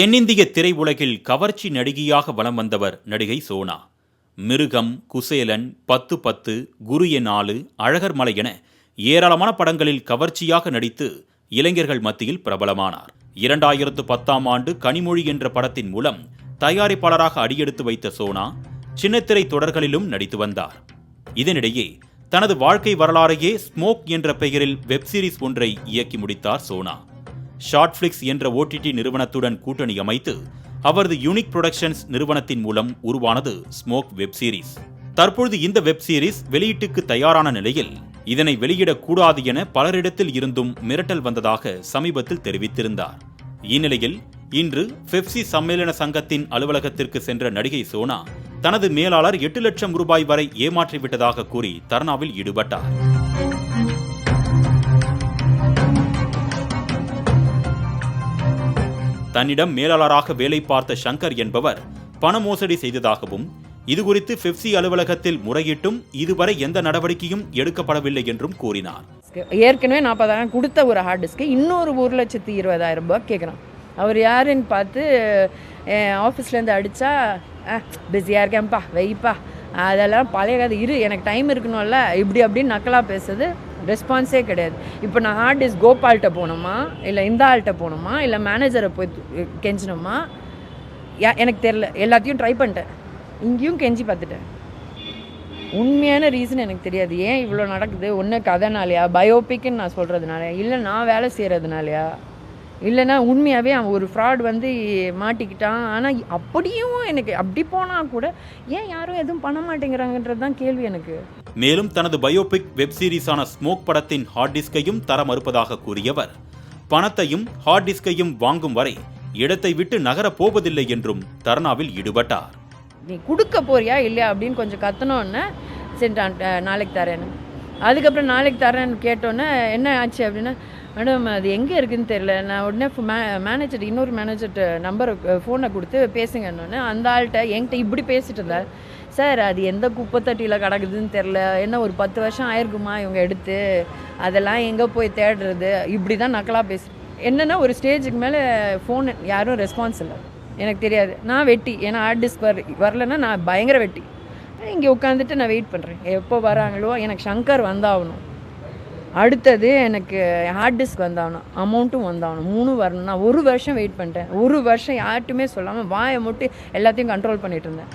தென்னிந்திய திரையுலகில் கவர்ச்சி நடிகையாக வலம் வந்தவர் நடிகை சோனா. மிருகம் குசேலன் பத்து பத்து குரு என் ஆளு அழகர் மலை என ஏராளமான படங்களில் கவர்ச்சியாக நடித்து இளைஞர்கள் மத்தியில் பிரபலமானார். இரண்டாயிரத்து பத்தாம் ஆண்டு கனிமொழி என்ற படத்தின் மூலம் தயாரிப்பாளராக அடியெடுத்து வைத்த சோனா சின்னத்திரை தொடர்களிலும் நடித்து வந்தார். இதனிடையே தனது வாழ்க்கை வரலாறையே ஸ்மோக் என்ற பெயரில் வெப்சீரிஸ் ஒன்றை இயக்கி முடித்தார் சோனா. ஷார்ட்ஃபிளிக்ஸ் என்ற ஓடிடி நிறுவனத்துடன் கூட்டணி அமைத்து அவரது யூனிக் புரொடக்ஷன்ஸ் நிறுவனத்தின் மூலம் உருவானது ஸ்மோக் வெப் சீரிஸ். தற்பொழுது இந்த வெப் சீரிஸ் வெளியீட்டுக்கு தயாரான நிலையில் இதனை வெளியிடக்கூடாது என பலரிடத்தில் இருந்தும் மிரட்டல் வந்ததாக சமீபத்தில் தெரிவித்திருந்தார். இந்நிலையில் இன்று பெப்சி சம்மேளன சங்கத்தின் அலுவலகத்திற்கு சென்ற நடிகை சோனா தனது மேலாளர் எட்டு லட்சம் ரூபாய் வரை ஏமாற்றிவிட்டதாக கூறி தர்ணாவில் ஈடுபட்டார். தன்னிடம் மேலாளராக வேலை பார்த்த சங்கர் என்பவர் பண மோசடி செய்ததாகவும் இதுகுறித்து பெப்சி அலுவலகத்தில் முறையிட்டும் இதுவரை எந்த நடவடிக்கையும் எடுக்கப்படவில்லை என்றும் கூறினார். ஏற்கனவே நாற்பதாயிரம் கொடுத்த ஒரு ஹார்ட் டிஸ்க்கு இன்னொரு ஒரு லட்சத்தி இருபதாயிரம் ரூபாய் கேட்குறான் அவர் யாருன்னு பார்த்து ஆஃபீஸ்லேருந்து அடித்தா பிஸியாக இருக்கேன்ப்பா வெய்ப்பா அதெல்லாம் பழைய கதை இரு எனக்கு டைம் இருக்கணும்ல இப்படி அப்படின்னு நக்கலாக பேசுது. ரெஸ்பான்ஸே கிடையாது. இப்போ நான் ஹார்ட் டிஸ்க் கோபால்கிட்ட போகணுமா? இல்லை இந்த ஆள்கிட்ட போகணுமா? இல்லை மேனேஜரை போய் கெஞ்சணுமா யா எனக்கு தெரில எல்லாத்தையும் ட்ரை பண்ணிட்டேன். இங்கேயும் கெஞ்சி பார்த்துட்டேன். உண்மையான ரீசன் எனக்கு தெரியாது. ஏன் இவ்வளோ நடக்குது? ஒன்று கதைனாலையா? பயோபிக்னு நான் சொல்கிறதுனாலயா இல்லை நான் வேலை செய்கிறதுனாலயா இல்லைன்னா உண்மையாகவே அவன் ஒரு ஃப்ராட் வந்து மாட்டிக்கிட்டான். ஆனால் அப்படியும் எனக்கு அப்படி போனால் கூட ஏன் யாரும் எதுவும் பண்ண மாட்டேங்கிறாங்கன்றது தான் கேள்வி எனக்கு. மேலும் தனது பயோபிக் வெப் சீரிஸான ஸ்மோக் படத்தின் ஹார்ட் டிஸ்கையும் தர மறுப்பதாக கூறியவர். பணத்தையும் ஹார்ட் டிஸ்கையும் வாங்கும் வரை இடத்தை விட்டு நகரப் போவதில்லை என்றும் தர்ணாவில் ஈடுபட்டார். நீ கொடுக்க போறியா இல்லையா அப்படின்னு கொஞ்சம் கத்தனோன்னே சரி நாளைக்கு தரேன்னு. அதுக்கப்புறம் நாளைக்கு தரேன்னு கேட்டோன்னே என்ன ஆச்சு அப்படின்னா மேடம் அது எங்கே இருக்குன்னு தெரியல. நான் உடனே மே மேனேஜர் இன்னொரு மேனேஜர்கிட்ட நம்பரை ஃபோனை கொடுத்து பேசுங்கன்னொன்னே அந்த ஆள்கிட்ட என்கிட்ட இப்படி பேசிட்டு இருந்தார் சார் அது எந்த குப்பைத்தட்டியில் கிடக்குதுன்னு தெரில என்ன ஒரு பத்து வருஷம் ஆயிருக்குமா இவங்க எடுத்து? அதெல்லாம் எங்கே போய் தேடுறது? இப்படி தான் நக்கலாக பேசு என்னென்னா ஒரு ஸ்டேஜுக்கு மேலே ஃபோன் யாரும் ரெஸ்பான்ஸ் இல்லை. எனக்கு தெரியாது. நான் வெட்டி. ஏன்னா ஹார்ட் டிஸ்க் வர வரலன்னா நான் பயங்கர வெட்டி. இங்கே உட்காந்துட்டு நான் வெயிட் பண்ணுறேன் எப்போ வராங்களோ எனக்கு ஷங்கர் வந்தாகணும். அடுத்தது எனக்கு ஹார்ட் டிஸ்க் வந்தாகணும் அமௌண்ட்டும் வந்தாகணும். மூணு வரணும் நான் ஒரு வருஷம் வெயிட் பண்ணிட்டேன். ஒரு வருஷம் யார்ட்டுமே சொல்லாமல் வாயை மட்டும் எல்லாத்தையும் கண்ட்ரோல் பண்ணிகிட்டு இருந்தேன்.